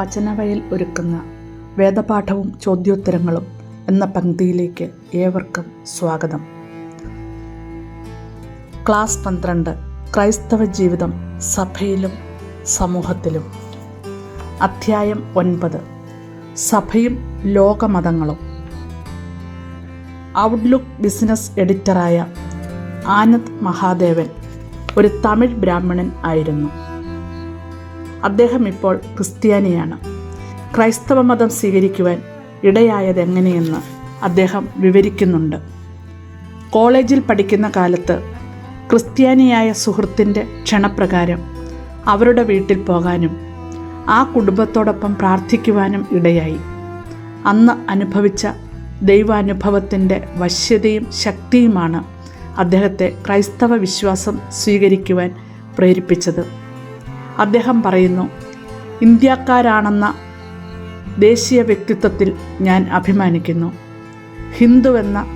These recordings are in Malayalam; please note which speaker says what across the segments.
Speaker 1: വചനവയൽ ഒരുക്കുന്ന വേദപാഠവും ചോദ്യോത്തരങ്ങളും എന്ന പങ്ക്തിയിലേക്ക് ഏവർക്കും സ്വാഗതം. ക്ലാസ് പന്ത്രണ്ട്. ക്രൈസ്തവ ജീവിതം സഭയിലും സമൂഹത്തിലും. അധ്യായം ഒൻപത്. സഭയും ലോകമതങ്ങളും. ഔട്ട്ലുക്ക് ബിസിനസ് എഡിറ്ററായ ആനന്ദ് മഹാദേവൻ ഒരു തമിഴ് ബ്രാഹ്മണൻ ആയിരുന്നു. അദ്ദേഹം ഇപ്പോൾ ക്രിസ്ത്യാനിയാണ്. ക്രൈസ്തവ മതം സ്വീകരിക്കുവാൻ ഇടയായത് എങ്ങനെയെന്ന് അദ്ദേഹം വിവരിക്കുന്നുണ്ട്. കോളേജിൽ പഠിക്കുന്ന കാലത്ത് ക്രിസ്ത്യാനിയായ സുഹൃത്തിന്റെ ക്ഷണപ്രകാരം അവരുടെ വീട്ടിൽ പോകാനും ആ കുടുംബത്തോടൊപ്പം പ്രാർത്ഥിക്കുവാനും ഇടയായി. അന്ന് അനുഭവിച്ച ദൈവാനുഭവത്തിന്റെ വശ്യതയും ശക്തിയുമാണ് അദ്ദേഹത്തെ ക്രൈസ്തവ വിശ്വാസം സ്വീകരിക്കുവാൻ പ്രേരിപ്പിച്ചത്. അദ്ദേഹം പറയുന്നു ഇന്ത്യക്കാരാണെന്ന ദേശീയ വ്യക്തിത്വത്തിൽ ഞാൻ അഭിമാനിക്കുന്നു. ഹിന്ദുവെന്ന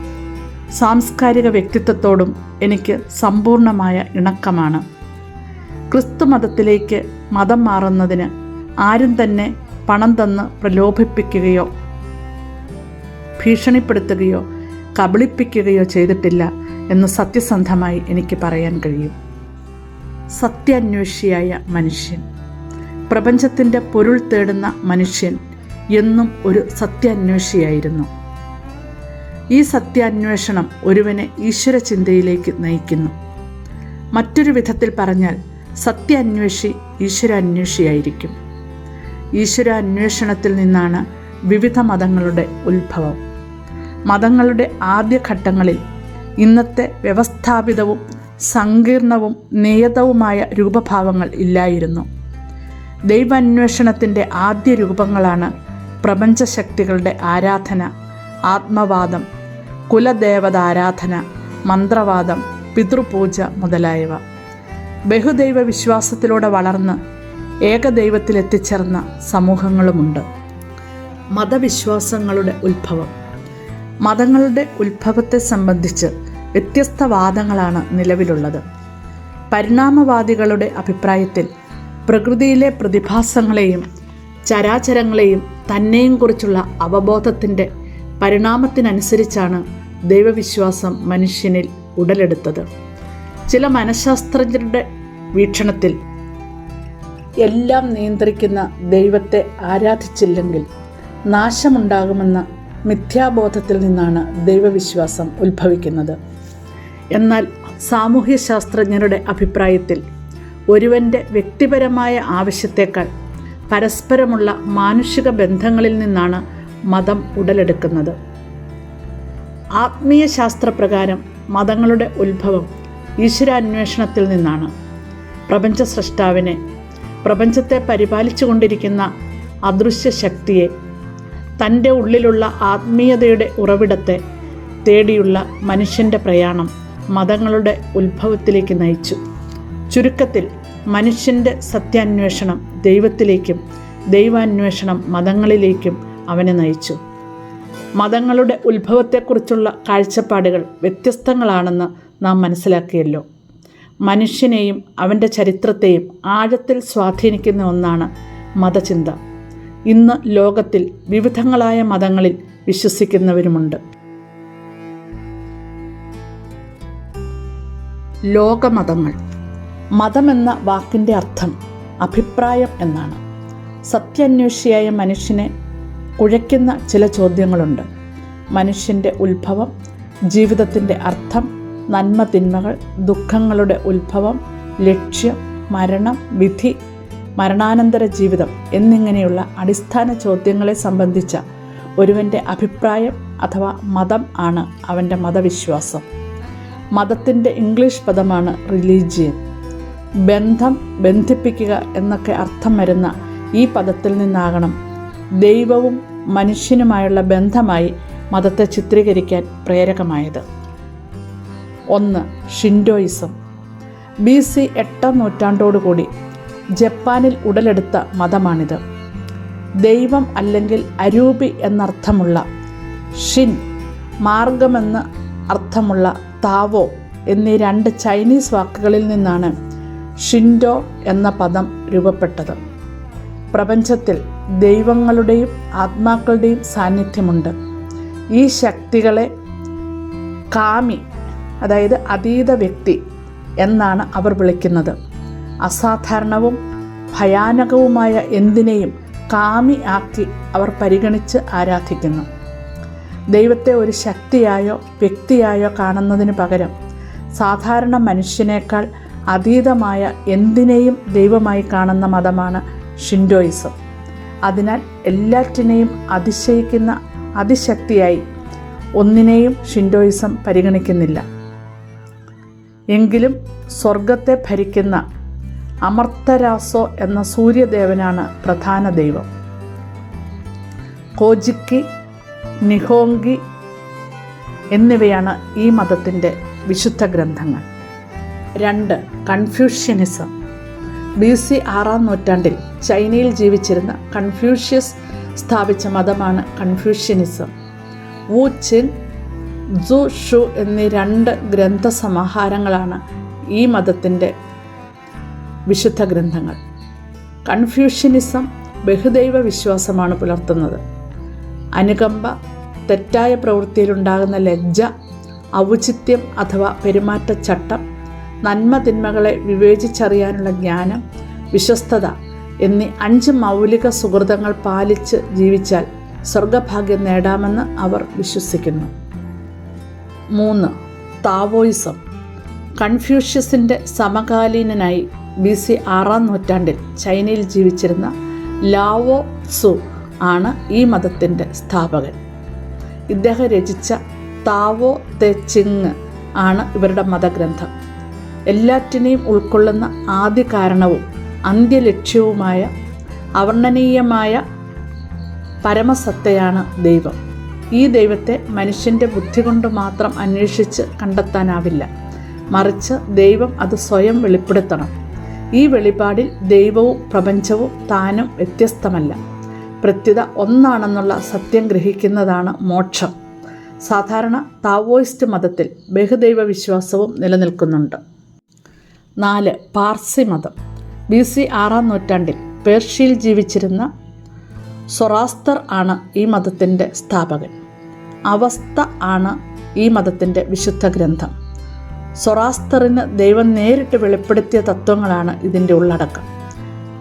Speaker 1: സാംസ്കാരിക വ്യക്തിത്വത്തോടും എനിക്ക് സമ്പൂർണമായ ഇണക്കമാണ്. ക്രിസ്തു മതത്തിലേക്ക് മതം മാറുന്നതിന് ആരും തന്നെ പണം തന്ന് പ്രലോഭിപ്പിക്കുകയോ ഭീഷണിപ്പെടുത്തുകയോ കബളിപ്പിക്കുകയോ ചെയ്തിട്ടില്ല എന്ന് സത്യസന്ധമായി എനിക്ക് പറയാൻ കഴിയും. സത്യാന്വേഷിയായ മനുഷ്യൻ. പ്രപഞ്ചത്തിന്റെ പൊരുൾ തേടുന്ന മനുഷ്യൻ എന്നും ഒരു സത്യാന്വേഷിയായിരുന്നു. ഈ സത്യാന്വേഷണം ഒരുവനെ ഈശ്വര ചിന്തയിലേക്ക് നയിക്കുന്നു. മറ്റൊരു വിധത്തിൽ പറഞ്ഞാൽ സത്യാന്വേഷി ഈശ്വരാന്വേഷിയായിരിക്കും. ഈശ്വരാന്വേഷണത്തിൽ നിന്നാണ് വിവിധ മതങ്ങളുടെ ഉത്ഭവം. മതങ്ങളുടെ ആദ്യഘട്ടങ്ങളിൽ ഇന്നത്തെ വ്യവസ്ഥാപിതവും സങ്കീർണവും നിയതവുമായ രൂപഭാവങ്ങൾ ഇല്ലായിരുന്നു. ദൈവാന്വേഷണത്തിന്റെ ആദ്യ രൂപങ്ങളാണ് പ്രപഞ്ചശക്തികളുടെ ആരാധന ആത്മവാദം കുലദേവത ആരാധന മന്ത്രവാദം പിതൃപൂജ മുതലായവ. ബഹുദൈവ വിശ്വാസത്തിലൂടെ വളർന്ന് ഏകദൈവത്തിലെത്തിച്ചേർന്ന സമൂഹങ്ങളുമുണ്ട്. മതവിശ്വാസങ്ങളുടെ ഉത്ഭവം. മതങ്ങളുടെ ഉത്ഭവത്തെ സംബന്ധിച്ച് വ്യത്യസ്ത വാദങ്ങളാണ് നിലവിലുള്ളത്. പരിണാമവാദികളുടെ അഭിപ്രായത്തിൽ പ്രകൃതിയിലെ പ്രതിഭാസങ്ങളെയും ചരാചരങ്ങളെയും തന്നെയും കുറിച്ചുള്ള അവബോധത്തിന്റെ പരിണാമത്തിനനുസരിച്ചാണ് ദൈവവിശ്വാസം മനുഷ്യനിൽ ഉടലെടുത്തത്. ചില മനഃശാസ്ത്രജ്ഞരുടെ വീക്ഷണത്തിൽ എല്ലാം നിയന്ത്രിക്കുന്ന ദൈവത്തെ ആരാധിച്ചില്ലെങ്കിൽ നാശമുണ്ടാകുമെന്ന മിഥ്യാബോധത്തിൽ നിന്നാണ് ദൈവവിശ്വാസം ഉത്ഭവിക്കുന്നത്. എന്നാൽ സാമൂഹ്യ ശാസ്ത്രജ്ഞരുടെ അഭിപ്രായത്തിൽ ഒരുവന്റെ വ്യക്തിപരമായ ആവശ്യത്തേക്കാൾ പരസ്പരമുള്ള മാനുഷിക ബന്ധങ്ങളിൽ നിന്നാണ് മതം ഉടലെടുക്കുന്നത്. ആത്മീയ ശാസ്ത്രപ്രകാരം മതങ്ങളുടെ ഉത്ഭവം ഈശ്വരാന്വേഷണത്തിൽ നിന്നാണ്. പ്രപഞ്ച സൃഷ്ടാവിനെ പ്രപഞ്ചത്തെ പരിപാലിച്ചു കൊണ്ടിരിക്കുന്ന അദൃശ്യ ശക്തിയെ തന്റെ ഉള്ളിലുള്ള ആത്മീയതയുടെ ഉറവിടത്തെ തേടിയുള്ള മനുഷ്യന്റെ പ്രയാണം മതങ്ങളുടെ ഉത്ഭവത്തിലേക്ക് നയിച്ചു. ചുരുക്കത്തിൽ മനുഷ്യന്റെ സത്യാന്വേഷണം ദൈവത്തിലേക്കും ദൈവാന്വേഷണം മതങ്ങളിലേക്കും അവനെ നയിച്ചു. മതങ്ങളുടെ ഉത്ഭവത്തെക്കുറിച്ചുള്ള കാഴ്ചപ്പാടുകൾ വ്യത്യസ്തങ്ങളാണെന്ന് നാം മനസ്സിലാക്കിയല്ലോ. മനുഷ്യനെയും അവന്റെ ചരിത്രത്തെയും ആഴത്തിൽ സ്വാധീനിക്കുന്ന ഒന്നാണ് മതചിന്ത. ഇന്ന് ലോകത്തിൽ വിവിധങ്ങളായ മതങ്ങളിൽ വിശ്വസിക്കുന്നവരുമുണ്ട്. ലോകമതങ്ങൾ. മതമെന്ന വാക്കിന്റെ അർത്ഥം അഭിപ്രായം എന്നാണ്. സത്യാന്വേഷിയായ മനുഷ്യനെ കുഴയ്ക്കുന്ന ചില ചോദ്യങ്ങളുണ്ട്. മനുഷ്യന്റെ ഉത്ഭവം ജീവിതത്തിന്റെ അർത്ഥം നന്മ തിന്മകൾ ദുഃഖങ്ങളുടെ ഉത്ഭവം ലക്ഷ്യം മരണം വിധി മരണാനന്തര ജീവിതം എന്നിങ്ങനെയുള്ള അടിസ്ഥാന ചോദ്യങ്ങളെ സംബന്ധിച്ച ഒരുവന്റെ അഭിപ്രായം അഥവാ മതം ആണ് അവന്റെ മതവിശ്വാസം. മതത്തിന്റെ ഇംഗ്ലീഷ് പദമാണ് റിലീജിയൻ. ബന്ധം ബന്ധിപ്പിക്കുക എന്നൊക്കെ അർത്ഥം വരുന്ന ഈ പദത്തിൽ നിന്നാകണം ദൈവവും മനുഷ്യനുമായുള്ള ബന്ധമായി മതത്തെ ചിത്രീകരിക്കാൻ പ്രേരകമായത്. ഒന്ന് ഷിൻഡോയിസം. ബി സി എട്ടാം നൂറ്റാണ്ടോടുകൂടി ജപ്പാനിൽ ഉടലെടുത്ത മതമാണിത്. ദൈവം അല്ലെങ്കിൽ അരൂപി എന്നർത്ഥമുള്ള ഷിൻ മാർഗമെന്ന് അർത്ഥമുള്ള താവോ എന്നീ രണ്ട് ചൈനീസ് വാക്കുകളിൽ നിന്നാണ് ഷിൻഡോ എന്ന പദം രൂപപ്പെട്ടത്. പ്രപഞ്ചത്തിൽ ദൈവങ്ങളുടെയും ആത്മാക്കളുടെയും സാന്നിധ്യമുണ്ട്. ഈ ശക്തികളെ കാമി അതായത് അതീത വ്യക്തി എന്നാണ് അവർ വിളിക്കുന്നത്. അസാധാരണവും ഭയാനകവുമായ എന്തിനേയും കാമി ആക്കി അവർ പരിഗണിച്ച് ആരാധിക്കുന്നു. ദൈവത്തെ ഒരു ശക്തിയായോ വ്യക്തിയായോ കാണുന്നതിന് പകരം സാധാരണ മനുഷ്യനേക്കാൾ അതീതമായ എന്തിനേയും ദൈവമായി കാണുന്ന മതമാണ് ഷിൻഡോയിസം. അതിനാൽ എല്ലാറ്റിനെയും അതിശയിക്കുന്ന അതിശക്തിയായി ഒന്നിനെയും ഷിൻഡോയിസം പരിഗണിക്കുന്നില്ല. എങ്കിലും സ്വർഗത്തെ ഭരിക്കുന്ന അമർത്തരാസോ എന്ന സൂര്യദേവനാണ് പ്രധാന ദൈവം. കോജിക്കി നിഹോങ്കി എന്നിവയാണ് ഈ മതത്തിന്റെ വിശുദ്ധ ഗ്രന്ഥങ്ങൾ. രണ്ട് കൺഫ്യൂഷ്യനിസം. ബി സി ആറാം നൂറ്റാണ്ടിൽ ചൈനയിൽ ജീവിച്ചിരുന്ന കൺഫ്യൂഷ്യസ് സ്ഥാപിച്ച മതമാണ് കൺഫ്യൂഷ്യനിസം. വു ചിൻ ജു ഷു എന്നീ രണ്ട് ഗ്രന്ഥസമാഹാരങ്ങളാണ് ഈ മതത്തിന്റെ വിശുദ്ധ ഗ്രന്ഥങ്ങൾ. കൺഫ്യൂഷ്യനിസം ബഹുദൈവ വിശ്വാസമാണ് പുലർത്തുന്നത്. അനുകമ്പ തെറ്റായ പ്രവൃത്തിയിലുണ്ടാകുന്ന ലജ്ജ ഔചിത്യം അഥവാ പെരുമാറ്റച്ചട്ടം നന്മ തിന്മകളെ വിവേചിച്ചറിയാനുള്ള ജ്ഞാനം വിശ്വസ്തത എന്നീ അഞ്ച് മൗലിക സുഹൃതങ്ങൾ പാലിച്ച് ജീവിച്ചാൽ സ്വർഗഭാഗ്യം നേടാമെന്ന് അവർ വിശ്വസിക്കുന്നു. മൂന്ന് താവോയിസം. കൺഫ്യൂഷ്യസിന്റെ സമകാലീനനായി ബി സി ആറാം നൂറ്റാണ്ടിൽ ചൈനയിൽ ജീവിച്ചിരുന്ന ലാവോ സു ആണ് ഈ മതത്തിന്റെ സ്ഥാപകൻ. ഇദ്ദേഹം രചിച്ച താവോ തെ ചിങ് ആണ് ഇവരുടെ മതഗ്രന്ഥം. എല്ലാറ്റിനെയും ഉൾക്കൊള്ളുന്ന ആദ്യ കാരണവും അന്ത്യലക്ഷ്യവുമായ അവർണനീയമായ പരമസത്തയാണ് ദൈവം. ഈ ദൈവത്തെ മനുഷ്യന്റെ ബുദ്ധി കൊണ്ട് മാത്രം അന്വേഷിച്ച് കണ്ടെത്താനാവില്ല. മറിച്ച് ദൈവം അത് സ്വയം വെളിപ്പെടുത്തണം. ഈ വെളിപാടിൽ ദൈവവും പ്രപഞ്ചവും താനും വ്യത്യസ്തമല്ല. പ്രത്യുത ഒന്നാണെന്നുള്ള സത്യം ഗ്രഹിക്കുന്നതാണ് മോക്ഷം. സാധാരണ താവോയിസ്റ്റ് മതത്തിൽ ബഹുദൈവ വിശ്വാസവും നിലനിൽക്കുന്നുണ്ട്. നാല് പാർസി മതം. ബി സി ആറാം നൂറ്റാണ്ടിൽ പേർഷ്യയിൽ ജീവിച്ചിരുന്ന സൊറാസ്തർ ആണ് ഈ മതത്തിന്റെ സ്ഥാപകൻ. അവസ്ഥ ആണ് ഈ മതത്തിന്റെ വിശുദ്ധ ഗ്രന്ഥം. സൊറാസ്തറിന് ദൈവം നേരിട്ട് വെളിപ്പെടുത്തിയ തത്വങ്ങളാണ് ഇതിന്റെ ഉള്ളടക്കം.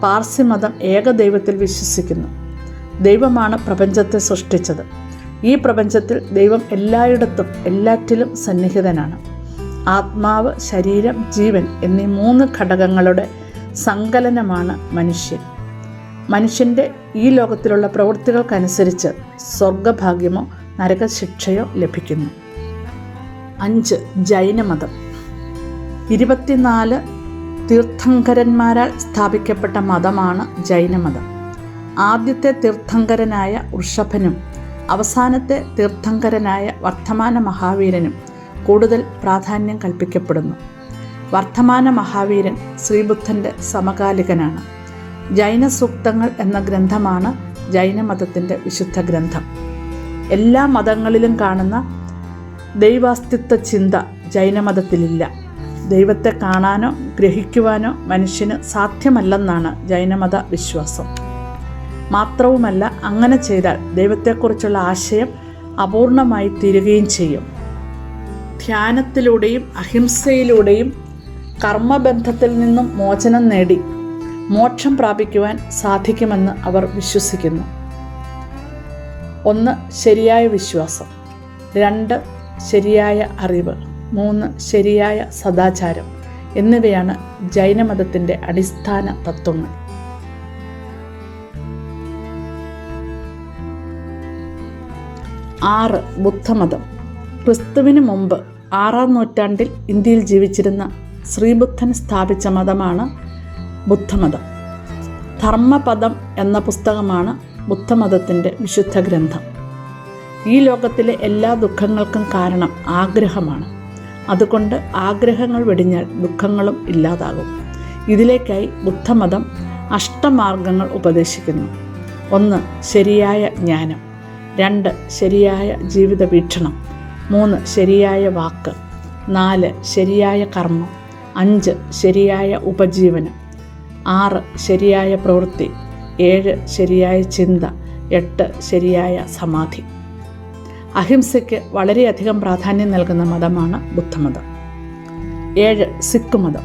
Speaker 1: പാർസി മതം ഏകദൈവത്തിൽ വിശ്വസിക്കുന്നു. ദൈവമാണ് പ്രപഞ്ചത്തെ സൃഷ്ടിച്ചത്. ഈ പ്രപഞ്ചത്തിൽ ദൈവം എല്ലായിടത്തും എല്ലാറ്റിലും സന്നിഹിതനാണ്. ആത്മാവ് ശരീരം ജീവൻ എന്നീ മൂന്ന് ഘടകങ്ങളുടെ സങ്കലനമാണ് മനുഷ്യൻ. മനുഷ്യന്റെ ഈ ലോകത്തിലുള്ള പ്രവൃത്തികൾക്കനുസരിച്ച് സ്വർഗഭാഗ്യമോ നരകശിക്ഷയോ ലഭിക്കുന്നു. അഞ്ച് ജൈനമതം. ഇരുപത്തിനാല് തീർത്ഥങ്കരന്മാരാൽ സ്ഥാപിക്കപ്പെട്ട മതമാണ് ജൈനമതം. ആദ്യത്തെ തീർത്ഥങ്കരനായ വൃഷഭനും അവസാനത്തെ തീർത്ഥങ്കരനായ വർത്തമാന മഹാവീരനും കൂടുതൽ പ്രാധാന്യം കൽപ്പിക്കപ്പെടുന്നു. വർത്തമാന മഹാവീരൻ ശ്രീബുദ്ധന്റെ സമകാലികനാണ്. ജൈന സൂക്തങ്ങൾ എന്ന ഗ്രന്ഥമാണ് ജൈനമതത്തിന്റെ വിശുദ്ധ ഗ്രന്ഥം. എല്ലാ മതങ്ങളിലും കാണുന്ന ദൈവാസ്തിത്വ ചിന്ത ജൈനമതത്തിലില്ല. ദൈവത്തെ കാണാനോ ഗ്രഹിക്കുവാനോ മനുഷ്യന് സാധ്യമല്ലെന്നാണ് ജൈനമത വിശ്വാസം. മാത്രവുമല്ല അങ്ങനെ ചെയ്താൽ ദൈവത്തെക്കുറിച്ചുള്ള ആശയം അപൂർണമായി തീരുകയും ചെയ്യും. ധ്യാനത്തിലൂടെയും അഹിംസയിലൂടെയും കർമ്മബന്ധത്തിൽ നിന്നും മോചനം നേടി മോക്ഷം പ്രാപിക്കുവാൻ സാധിക്കുമെന്ന് അവർ വിശ്വസിക്കുന്നു. ഒന്ന് ശരിയായ വിശ്വാസം. രണ്ട് ശരിയായ അറിവ്. മൂന്ന് ശരിയായ സദാചാരം. എന്നിവയാണ് ജൈനമതത്തിന്റെ അടിസ്ഥാന തത്വങ്ങൾ. ആറ് ബുദ്ധമതം. ക്രിസ്തുവിന് മുമ്പ് ആറാം നൂറ്റാണ്ടിൽ ഇന്ത്യയിൽ ജീവിച്ചിരുന്ന ശ്രീബുദ്ധൻ സ്ഥാപിച്ച മതമാണ് ബുദ്ധമതം. ധർമ്മപദം എന്ന പുസ്തകമാണ് ബുദ്ധമതത്തിന്റെ വിശുദ്ധ ഗ്രന്ഥം. ഈ ലോകത്തിലെ എല്ലാ ദുഃഖങ്ങൾക്കും കാരണം ആഗ്രഹമാണ്. അതുകൊണ്ട് ആഗ്രഹങ്ങൾ വെടിഞ്ഞാൽ ദുഃഖങ്ങളും ഇല്ലാതാകും. ഇതിലേക്കായി ബുദ്ധമതം അഷ്ടമാർഗങ്ങൾ ഉപദേശിക്കുന്നു. ഒന്ന് ശരിയായ ജ്ഞാനം. രണ്ട് ശരിയായ ജീവിത വീക്ഷണം മൂന്ന് ശരിയായ വാക്ക്. നാല് ശരിയായ കർമ്മം. അഞ്ച് ശരിയായ ഉപജീവനം. ആറ് ശരിയായ പ്രവൃത്തി. ഏഴ് ശരിയായ ചിന്ത. എട്ട് ശരിയായ സമാധി. അഹിംസയ്ക്ക് വളരെയധികം പ്രാധാന്യം നൽകുന്ന മതമാണ് ബുദ്ധമതം. ഏഴ് സിഖ് മതം.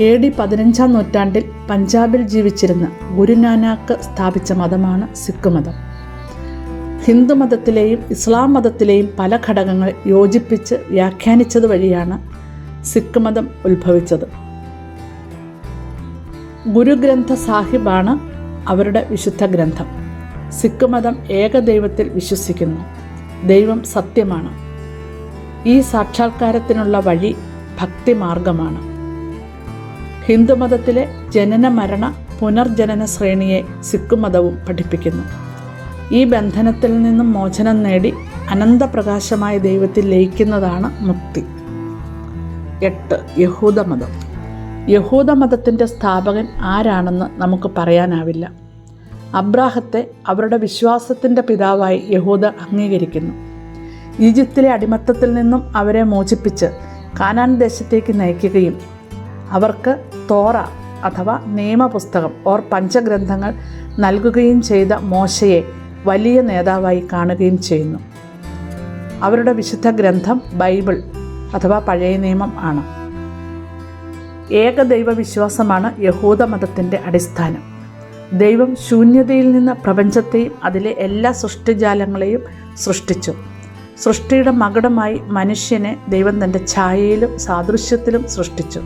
Speaker 1: എ ഡി പതിനഞ്ചാം നൂറ്റാണ്ടിൽ പഞ്ചാബിൽ ജീവിച്ചിരുന്ന ഗുരുനാനാക്ക് സ്ഥാപിച്ച മതമാണ് സിഖ് മതം. ഹിന്ദു മതത്തിലെയും ഇസ്ലാം മതത്തിലെയും പല ഘടകങ്ങൾ യോജിപ്പിച്ച് വ്യാഖ്യാനിച്ചത് വഴിയാണ് സിഖ് മതം ഉത്ഭവിച്ചത്. ഗുരുഗ്രന്ഥ സാഹിബാണ് അവരുടെ വിശുദ്ധ ഗ്രന്ഥം. സിഖ് മതം ഏകദൈവത്തിൽ വിശ്വസിക്കുന്നു. ദൈവം സത്യമാണ്. ഈ സാക്ഷാത്കാരത്തിനുള്ള വഴി ഭക്തിമാർഗമാണ്. ഹിന്ദുമതത്തിലെ ജനന മരണ പുനർജനന ശ്രേണിയെ സിഖ് മതവും പഠിപ്പിക്കുന്നു. ഈ ബന്ധനത്തിൽ നിന്നും മോചനം നേടി അനന്തപ്രകാശമായ ദൈവത്തിൽ ലയിക്കുന്നതാണ് മുക്തി. എട്ട് യഹൂദമതം യഹൂദമതത്തിന്റെ സ്ഥാപകൻ ആരാണെന്ന് നമുക്ക് പറയാനാവില്ല. അബ്രാഹത്തെ അവരുടെ വിശ്വാസത്തിന്റെ പിതാവായി യഹൂദ അംഗീകരിക്കുന്നു. ഈജിപ്തിലെ അടിമത്തത്തിൽ നിന്നും അവരെ മോചിപ്പിച്ച് കാനാൻ ദേശത്തേക്ക് നയിക്കുകയും അവർക്ക് തോറ അഥവാ നിയമപുസ്തകം ഓർ പഞ്ചഗ്രന്ഥങ്ങൾ നൽകുകയും ചെയ്ത മോശയെ വലിയ നേതാവായി കാണുകയും ചെയ്യുന്നു. അവരുടെ വിശുദ്ധ ഗ്രന്ഥം ബൈബിൾ അഥവാ പഴയ നിയമം ആണ്. ഏകദൈവ വിശ്വാസമാണ് യഹൂദ മതത്തിന്റെ അടിസ്ഥാനം. ദൈവം ശൂന്യതയിൽ നിന്ന് പ്രപഞ്ചത്തെയും അതിലെ എല്ലാ സൃഷ്ടിജാലങ്ങളെയും സൃഷ്ടിച്ചു. സൃഷ്ടിയുടെ മകടമായി മനുഷ്യനെ ദൈവം തന്റെ ഛായയിലും സാദൃശ്യത്തിലും സൃഷ്ടിച്ചു.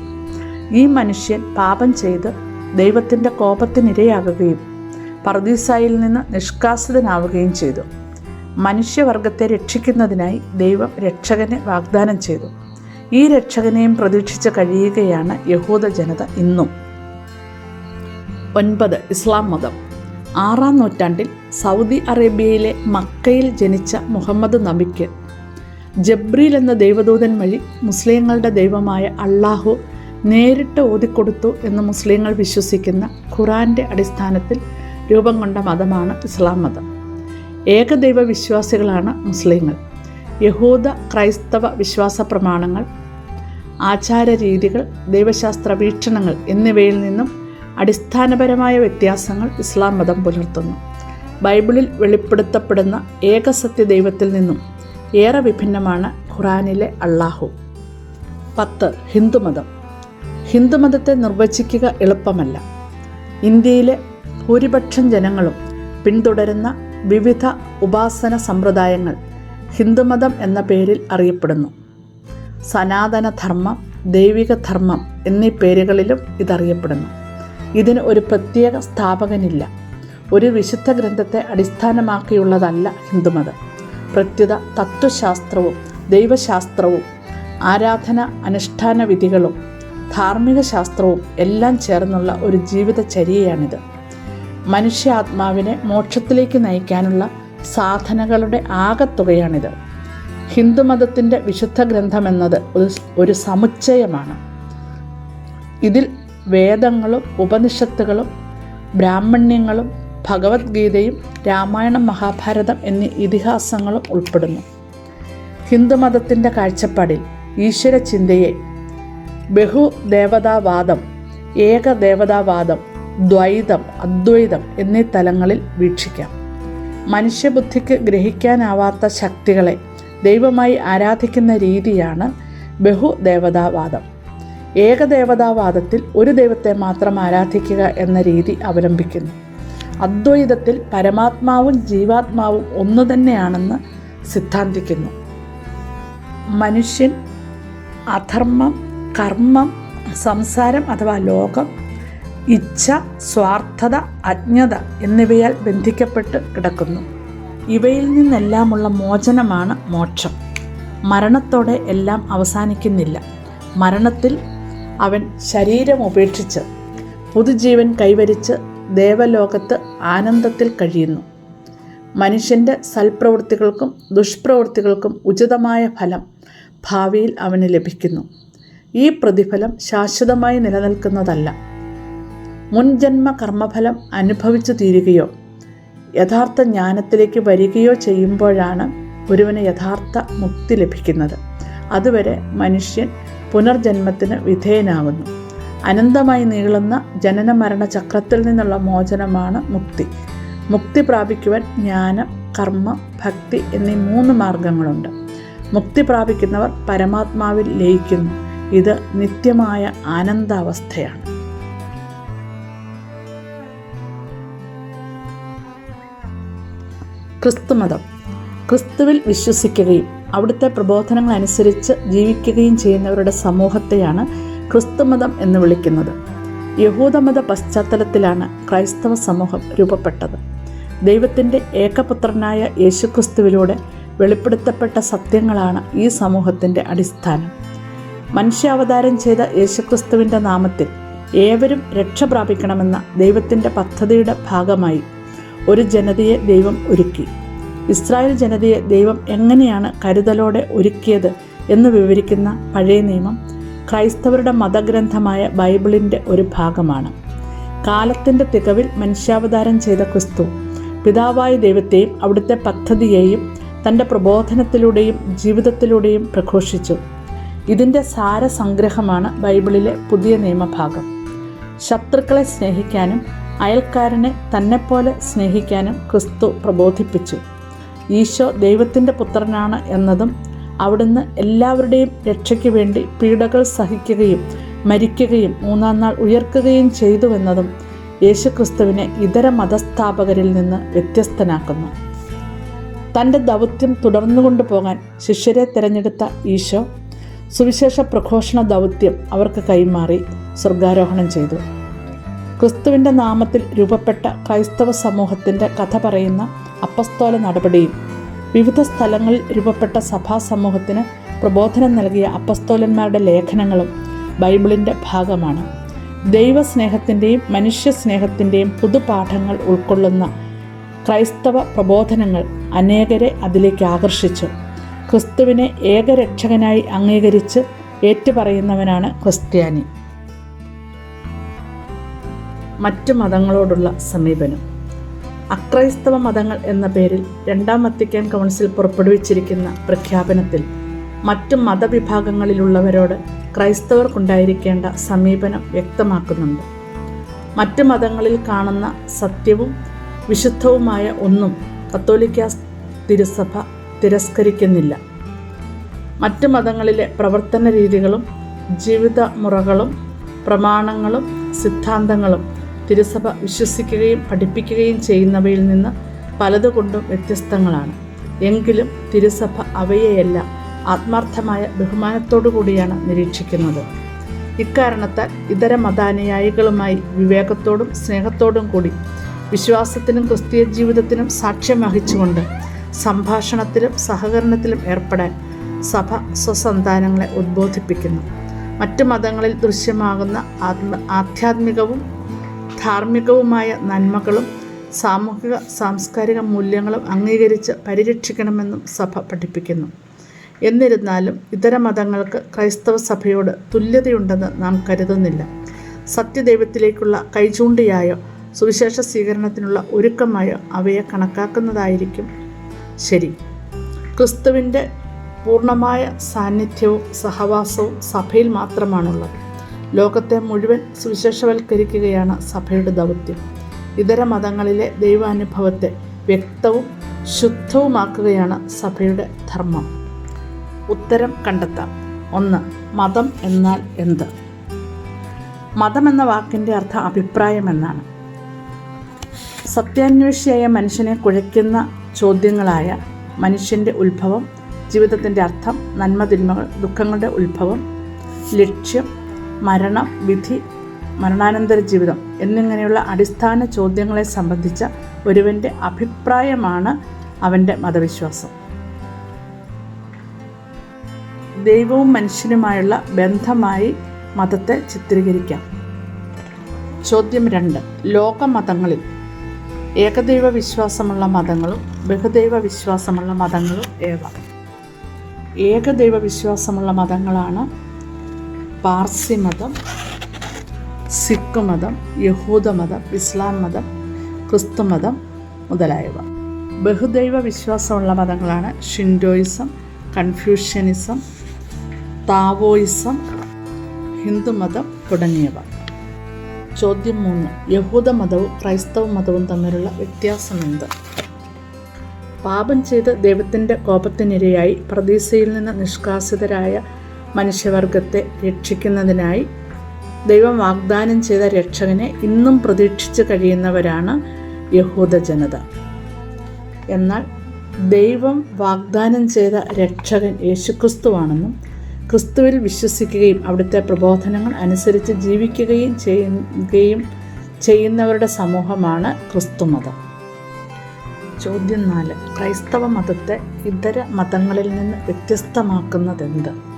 Speaker 1: ഈ മനുഷ്യൻ പാപം ചെയ്ത് ദൈവത്തിന്റെ കോപത്തിനിരയാകുകയും പർദീസായിൽ നിന്ന് നിഷ്കാസിതനാവുകയും ചെയ്തു. മനുഷ്യവർഗത്തെ രക്ഷിക്കുന്നതിനായി ദൈവം രക്ഷകനെ വാഗ്ദാനം ചെയ്തു. ഈ രക്ഷകനെയും പ്രതീക്ഷിച്ച് കഴിയുകയാണ് യഹൂദ ജനത ഇന്നും. ഒൻപത് ഇസ്ലാം മതം. ആറാം നൂറ്റാണ്ടിൽ സൗദി അറേബ്യയിലെ മക്കയിൽ ജനിച്ച മുഹമ്മദ് നബിക്ക് ജബ്രീൽ എന്ന ദൈവദൂതൻ വഴി മുസ്ലിങ്ങളുടെ ദൈവമായ അള്ളാഹു നേരിട്ട് ഓതിക്കൊടുത്തു എന്ന് മുസ്ലിങ്ങൾ വിശ്വസിക്കുന്ന ഖുറാന്റെ അടിസ്ഥാനത്തിൽ രൂപം കൊണ്ട മതമാണ് ഇസ്ലാം മതം. ഏകദൈവ വിശ്വാസികളാണ് മുസ്ലിങ്ങൾ. യഹൂദ ക്രൈസ്തവ വിശ്വാസ പ്രമാണങ്ങൾ ആചാര രീതികൾ ദൈവശാസ്ത്ര വീക്ഷണങ്ങൾ എന്നിവയിൽ നിന്നും അടിസ്ഥാനപരമായ വ്യത്യാസങ്ങൾ ഇസ്ലാം മതം പുലർത്തുന്നു. ബൈബിളിൽ വെളിപ്പെടുത്തപ്പെടുന്ന ഏകസത്യ ദൈവത്തിൽ നിന്നും ഏറെ വിഭിന്നമാണ് ഖുറാനിലെ അള്ളാഹു പത്ത് ഹിന്ദുമതം. ഹിന്ദുമതത്തെ നിർവചിക്കുക എളുപ്പമല്ല. ഇന്ത്യയിലെ ഭൂരിപക്ഷം ജനങ്ങളും പിന്തുടരുന്ന വിവിധ ഉപാസന സമ്പ്രദായങ്ങൾ ഹിന്ദുമതം എന്ന പേരിൽ അറിയപ്പെടുന്നു. സനാതനധർമ്മം ദൈവിക ധർമ്മം എന്നീ പേരുകളിലും ഇതറിയപ്പെടുന്നു. ഇതിന് ഒരു പ്രത്യേക സ്ഥാപകനില്ല. ഒരു വിശുദ്ധ ഗ്രന്ഥത്തെ അടിസ്ഥാനമാക്കിയുള്ളതല്ല ഹിന്ദുമതം. പ്രത്യുത തത്വശാസ്ത്രവും ദൈവശാസ്ത്രവും ആരാധന അനുഷ്ഠാന വിധികളും ധാർമ്മിക ശാസ്ത്രവും എല്ലാം ചേർന്നുള്ള ഒരു ജീവിതചര്യയാണിത്. മനുഷ്യാത്മാവിനെ മോക്ഷത്തിലേക്ക് നയിക്കാനുള്ള സാധനകളുടെ ആകത്തുകയാണിത്. ഹിന്ദുമതത്തിന്റെ വിശുദ്ധ ഗ്രന്ഥമെന്നത് ഒരു ഒരു സമുച്ചയമാണ്. ഇതിൽ വേദങ്ങളും ഉപനിഷത്തുകളും ബ്രാഹ്മണ്യങ്ങളും ഭഗവത്ഗീതയും രാമായണം മഹാഭാരതം എന്നീ ഇതിഹാസങ്ങളും ഉൾപ്പെടുന്നു. ഹിന്ദുമതത്തിന്റെ കാഴ്ചപ്പാടിൽ ഈശ്വര ചിന്തയെ ബഹുദേവതാവാദം ഏകദേവതാവാദം ദ്വൈതം അദ്വൈതം എന്നീ തലങ്ങളിൽ വീക്ഷിക്കാം. മനുഷ്യബുദ്ധിക്ക് ഗ്രഹിക്കാനാവാത്ത ശക്തികളെ ദൈവമായി ആരാധിക്കുന്ന രീതിയാണ് ബഹുദേവതാവാദം. ഏകദേവതാവാദത്തിൽ ഒരു ദൈവത്തെ മാത്രം ആരാധിക്കുക എന്ന രീതി അവലംബിക്കുന്നു. അദ്വൈതത്തിൽ പരമാത്മാവും ജീവാത്മാവും ഒന്നു തന്നെയാണെന്ന് സിദ്ധാന്തിക്കുന്നു. മനുഷ്യൻ അധർമ്മം കർമ്മം സംസാരം അഥവാ ലോകം ഇച്ഛ സ്വാർത്ഥത അജ്ഞത എന്നിവയാൽ ബന്ധിക്കപ്പെട്ട് കിടക്കുന്നു. ഇവയിൽ നിന്നെല്ലാമുള്ള മോചനമാണ് മോക്ഷം. മരണത്തോടെ എല്ലാം അവസാനിക്കുന്നില്ല. മരണത്തിൽ അവൻ ശരീരം ഉപേക്ഷിച്ച് പുതുജീവൻ കൈവരിച്ച് ദേവലോകത്ത് ആനന്ദത്തിൽ കഴിയുന്നു. മനുഷ്യന്റെ സൽപ്രവൃത്തികൾക്കും ദുഷ്പ്രവൃത്തികൾക്കും ഉചിതമായ ഫലം ഭാവിയിൽ അവന് ലഭിക്കുന്നു. ഈ പ്രതിഫലം ശാശ്വതമായി നിലനിൽക്കുന്നതല്ല. മുൻജന്മ കർമ്മഫലം അനുഭവിച്ചു തീരുകയോ യഥാർത്ഥ ജ്ഞാനത്തിലേക്ക് വരികയോ ചെയ്യുമ്പോഴാണ് ഒരുവന് യഥാർത്ഥ മുക്തി ലഭിക്കുന്നത്. അതുവരെ മനുഷ്യൻ പുനർജന്മത്തിന് വിധേയനാവുന്നു. അനന്തമായി നീളുന്ന ജനന മരണ ചക്രത്തിൽ നിന്നുള്ള മോചനമാണ് മുക്തി. മുക്തി പ്രാപിക്കുവാൻ ജ്ഞാനം കർമ്മ ഭക്തി എന്നീ മൂന്ന് മാർഗങ്ങളുണ്ട്. മുക്തി പ്രാപിക്കുന്നവർ പരമാത്മാവിൽ ലയിക്കുന്നു. ഇത് നിത്യമായ ആനന്ദാവസ്ഥയാണ്. ക്രിസ്തുമതം. ക്രിസ്തുവിൽ വിശ്വസിക്കുകയും അവിടുത്തെ പ്രബോധനങ്ങൾ അനുസരിച്ച് ജീവിക്കുകയും ചെയ്യുന്നവരുടെ സമൂഹത്തെയാണ് ക്രിസ്തുമതം എന്ന് വിളിക്കുന്നത്. യഹൂദമത പശ്ചാത്തലത്തിലാണ് ക്രൈസ്തവ സമൂഹം രൂപപ്പെട്ടത്. ദൈവത്തിന്റെ ഏകപുത്രനായ യേശുക്രിസ്തുവിലൂടെ വെളിപ്പെടുത്തപ്പെട്ട സത്യങ്ങളാണ് ഈ സമൂഹത്തിന്റെ അടിസ്ഥാനം. മനുഷ്യാവതാരം ചെയ്ത യേശുക്രിസ്തുവിന്റെ നാമത്തിൽ ഏവരും രക്ഷ പ്രാപിക്കണമെന്ന ദൈവത്തിന്റെ പദ്ധതിയുടെ ഭാഗമായി ഒരു ജനതയെ ദൈവം ഒരുക്കി. ഇസ്രായേൽ ജനതയെ ദൈവം എങ്ങനെയാണ് കരുതലോടെ ഒരുക്കിയത് എന്ന് വിവരിക്കുന്ന പഴയ നിയമം ക്രൈസ്തവരുടെ മതഗ്രന്ഥമായ ബൈബിളിന്റെ ഒരു ഭാഗമാണ്. കാലത്തിന്റെ തികവിൽ മനുഷ്യാവതാരം ചെയ്ത ക്രിസ്തു പിതാവായ ദൈവത്തെയും അവിടുത്തെ പദ്ധതിയെയും തന്റെ പ്രബോധനത്തിലൂടെയും ജീവിതത്തിലൂടെയും പ്രഘോഷിച്ചു. ഇതിന്റെ സാരസംഗ്രഹമാണ് ബൈബിളിലെ പുതിയ നിയമഭാഗം. ശത്രുക്കളെ സ്നേഹിക്കാനും അയൽക്കാരനെ തന്നെപ്പോലെ സ്നേഹിക്കാനും ക്രിസ്തു പ്രബോധിപ്പിച്ചു. ഈശോ ദൈവത്തിന്റെ പുത്രനാണ് എന്നതും അവിടുന്ന് എല്ലാവരുടെയും രക്ഷയ്ക്ക് വേണ്ടി പീഡകൾ സഹിക്കുകയും മരിക്കുകയും മൂന്നാം നാൾ ഉയർക്കുകയും ചെയ്തുവെന്നതും യേശുക്രിസ്തുവിനെ ഇതര മതസ്ഥാപകരിൽ നിന്ന് വ്യത്യസ്തനാക്കുന്നു. തന്റെ ദൗത്യം തുടർന്നുകൊണ്ടു പോകാൻ ശിഷ്യരെ തിരഞ്ഞെടുത്ത ഈശോ സുവിശേഷ പ്രഘോഷണ ദൗത്യം അവർക്ക് കൈമാറി സ്വർഗാരോഹണം ചെയ്തു. ക്രിസ്തുവിന്റെ നാമത്തിൽ രൂപപ്പെട്ട ക്രൈസ്തവ സമൂഹത്തിന്റെ കഥ പറയുന്ന അപ്പസ്തോല നടപടിയും വിവിധ സ്ഥലങ്ങളിൽ രൂപപ്പെട്ട സഭാ സമൂഹത്തിന് പ്രബോധനം നൽകിയ അപ്പസ്തോലന്മാരുടെ ലേഖനങ്ങളും ബൈബിളിന്റെ ഭാഗമാണ്. ദൈവസ്നേഹത്തിന്റെയും മനുഷ്യസ്നേഹത്തിന്റെയും പുതുപാഠങ്ങൾ ഉൾക്കൊള്ളുന്ന ക്രൈസ്തവ പ്രബോധനങ്ങൾ അനേകരെ അതിലേക്ക് ആകർഷിച്ചു. ക്രിസ്തുവിനെ ഏകരക്ഷകനായി അംഗീകരിച്ച് ഏറ്റുപറയുന്നവനാണ് ക്രിസ്ത്യാനി. മറ്റു മതങ്ങളോടുള്ള സമീപനം. അക്രൈസ്തവ മതങ്ങൾ എന്ന പേരിൽ രണ്ടാം വത്തിക്കാൻ കൗൺസിൽ പുറപ്പെടുവിച്ചിരിക്കുന്ന പ്രഖ്യാപനത്തിൽ മറ്റു മതവിഭാഗങ്ങളിലുള്ളവരോട് ക്രൈസ്തവർക്കുണ്ടായിരിക്കേണ്ട സമീപനം വ്യക്തമാക്കുന്നുണ്ട്. മറ്റു മതങ്ങളിൽ കാണുന്ന സത്യവും വിശുദ്ധവുമായ ഒന്നും കത്തോലിക്ക തിരുസഭ തിരസ്കരിക്കുന്നില്ല. മറ്റു മതങ്ങളിലെ പ്രവർത്തന രീതികളും ജീവിത മുറകളും പ്രമാണങ്ങളും സിദ്ധാന്തങ്ങളും തിരുസഭ വിശ്വസിക്കുകയും പഠിപ്പിക്കുകയും ചെയ്യുന്നവയിൽ നിന്ന് പലതുകൊണ്ടും വ്യത്യസ്തങ്ങളാണ്. എങ്കിലും തിരുസഭ അവയെയെല്ലാം ആത്മാർത്ഥമായ ബഹുമാനത്തോടു കൂടിയാണ് നിരീക്ഷിക്കുന്നത്. ഇക്കാരണത്താൽ ഇതര മതാനുയായികളുമായി വിവേകത്തോടും സ്നേഹത്തോടും കൂടി വിശ്വാസത്തിനും ക്രിസ്തീയ ജീവിതത്തിനും സാക്ഷ്യം വഹിച്ചുകൊണ്ട് സംഭാഷണത്തിലും സഹകരണത്തിലും ഏർപ്പെടാൻ സഭ സ്വസന്താനങ്ങളെ ഉദ്ബോധിപ്പിക്കുന്നു. മറ്റു മതങ്ങളിൽ ദൃശ്യമാകുന്ന ആത്മ ആധ്യാത്മികവും ധാർമ്മികവുമായ നന്മകളും സാമൂഹിക സാംസ്കാരിക മൂല്യങ്ങളും അംഗീകരിച്ച് പരിരക്ഷിക്കണമെന്നും സഭ പഠിപ്പിക്കുന്നു. എന്നിരുന്നാലും ഇതര മതങ്ങൾക്ക് ക്രൈസ്തവ സഭയോട് തുല്യതയുണ്ടെന്ന് നാം കരുതുന്നില്ല. സത്യദൈവത്തിലേക്കുള്ള കൈചൂണ്ടിയായോ സുവിശേഷ സ്വീകരണത്തിനുള്ള ഒരുക്കമായോ അവയെ കണക്കാക്കുന്നതായിരിക്കും ശരി. ക്രിസ്തുവിന്റെ പൂർണമായ സാന്നിധ്യവും സഹവാസവും സഭയിൽ മാത്രമാണുള്ളത്. ലോകത്തെ മുഴുവൻ സുവിശേഷവൽക്കരിക്കുകയാണ് സഭയുടെ ദൗത്യം. ഇതര മതങ്ങളിലെ ദൈവാനുഭവത്തെ വ്യക്തവും ശുദ്ധവുമാക്കുകയാണ് സഭയുടെ ധർമ്മം. ഉത്തരം കണ്ടെത്താം. ഒന്ന് മതം എന്നാൽ എന്ത്? മതം എന്ന വാക്കിന്റെ അർത്ഥം അഭിപ്രായം എന്നാണ്. സത്യാന്വേഷിയായ മനുഷ്യനെ കുഴയ്ക്കുന്ന ചോദ്യങ്ങളായ മനുഷ്യന്റെ ഉത്ഭവം ജീവിതത്തിന്റെ അർത്ഥം നന്മതിന്മകൾ ദുഃഖങ്ങളുടെ ഉത്ഭവം ലക്ഷ്യം മരണം വിധി മരണാനന്തര ജീവിതം എന്നിങ്ങനെയുള്ള അടിസ്ഥാന ചോദ്യങ്ങളെ സംബന്ധിച്ച ഒരുവന്റെ അഭിപ്രായമാണ് അവന്റെ മതവിശ്വാസം. ദൈവവും മനുഷ്യനുമായുള്ള ബന്ധമായി മതത്തെ ചിത്രീകരിക്കാം. ചോദ്യം രണ്ട്. ലോകമതങ്ങളിൽ ഏകദൈവ വിശ്വാസമുള്ള മതങ്ങളും ബഹുദൈവ വിശ്വാസമുള്ള മതങ്ങളും ഏവ? ഏകദൈവ വിശ്വാസമുള്ള മതങ്ങളാണ് പാർസി മതം സിഖ് മതം യഹൂദ മതം ഇസ്ലാം മതം ക്രിസ്തു മതം മുതലായവ. ബഹുദൈവ വിശ്വാസമുള്ള മതങ്ങളാണ് ഷിൻഡോയിസം കൺഫ്യൂഷ്യനിസം താവോയിസം ഹിന്ദുമതം തുടങ്ങിയവ. ചോദ്യം മൂന്ന്. യഹൂദ മതവും ക്രൈസ്തവ മതവും തമ്മിലുള്ള വ്യത്യാസമെന്ത്? പാപം ചെയ്ത് ദൈവത്തിന്റെ കോപത്തിനിരയായി പ്രതീസയിൽ നിന്ന് നിഷ്കാസിതരായ മനുഷ്യവർഗത്തെ രക്ഷിക്കുന്നതിനായി ദൈവം വാഗ്ദാനം ചെയ്ത രക്ഷകനെ ഇന്നും പ്രതീക്ഷിച്ച് കഴിയുന്നവരാണ് യഹൂദ ജനത. എന്നാൽ ദൈവം വാഗ്ദാനം ചെയ്ത രക്ഷകൻ യേശുക്രിസ്തുവാണെന്നും ക്രിസ്തുവിൽ വിശ്വസിക്കുകയും അവിടുത്തെ പ്രബോധനങ്ങൾ അനുസരിച്ച് ജീവിക്കുകയും ചെയ്യുകയും ചെയ്യുന്നവരുടെ സമൂഹമാണ് ക്രിസ്തുമതം ചോദ്യം നാല്. ക്രൈസ്തവ മതത്തെ ഇതര മതങ്ങളിൽ നിന്ന് വ്യത്യസ്തമാക്കുന്നതെന്ത്?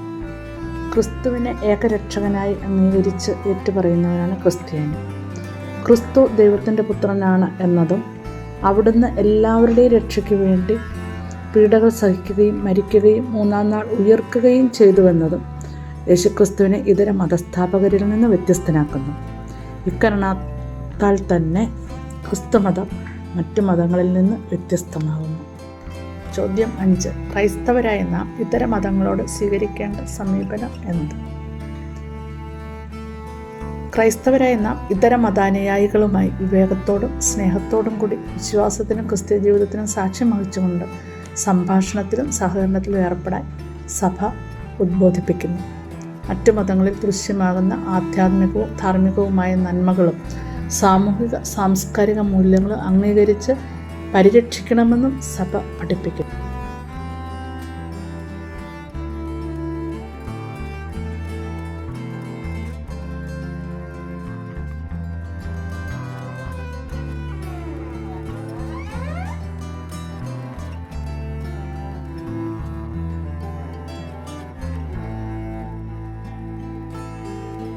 Speaker 1: ക്രിസ്തുവിനെ ഏകരക്ഷകനായി അംഗീകരിച്ച് ഏറ്റുപറയുന്നവരാണ് ക്രിസ്ത്യാനി. ക്രിസ്തു ദൈവത്തിന്റെ പുത്രനാണ് എന്നതും അവിടുന്ന് എല്ലാവരുടെയും രക്ഷയ്ക്ക് വേണ്ടി പീഡകൾ സഹിക്കുകയും മരിക്കുകയും മൂന്നാം നാൾ ഉയർക്കുകയും ചെയ്തുവെന്നതും യേശുക്രിസ്തുവിനെ ഇതര മതസ്ഥാപകരിൽ നിന്ന് വ്യത്യസ്തനാക്കുന്നു. ഇക്കാരണത്താൽ തന്നെ ക്രിസ്തുമതം മറ്റു മതങ്ങളിൽ നിന്ന് വ്യത്യസ്തമാകുന്നു. ചോദ്യം അഞ്ച്. ക്രൈസ്തവരായ നാം ഇതര മതങ്ങളോട് സ്വീകരിക്കേണ്ട സമീപനം എന്ത്? ക്രൈസ്തവരായ നാം ഇതര മതാനുയായികളുമായി വിവേകത്തോടും സ്നേഹത്തോടും കൂടി വിശ്വാസത്തിനും ക്രിസ്ത്യ ജീവിതത്തിനും സാക്ഷ്യം വഹിച്ചുകൊണ്ട് സംഭാഷണത്തിലും സഹകരണത്തിലും ഏർപ്പെടാൻ സഭ ഉദ്ബോധിപ്പിക്കുന്നു. മറ്റു മതങ്ങളിൽ ദൃശ്യമാകുന്ന ആധ്യാത്മികവും ധാർമ്മികവുമായ നന്മകളും സാമൂഹിക സാംസ്കാരിക മൂല്യങ്ങളും അംഗീകരിച്ച് പരിരക്ഷിക്കണമെന്നും സഭ പഠിപ്പിക്കുന്നു.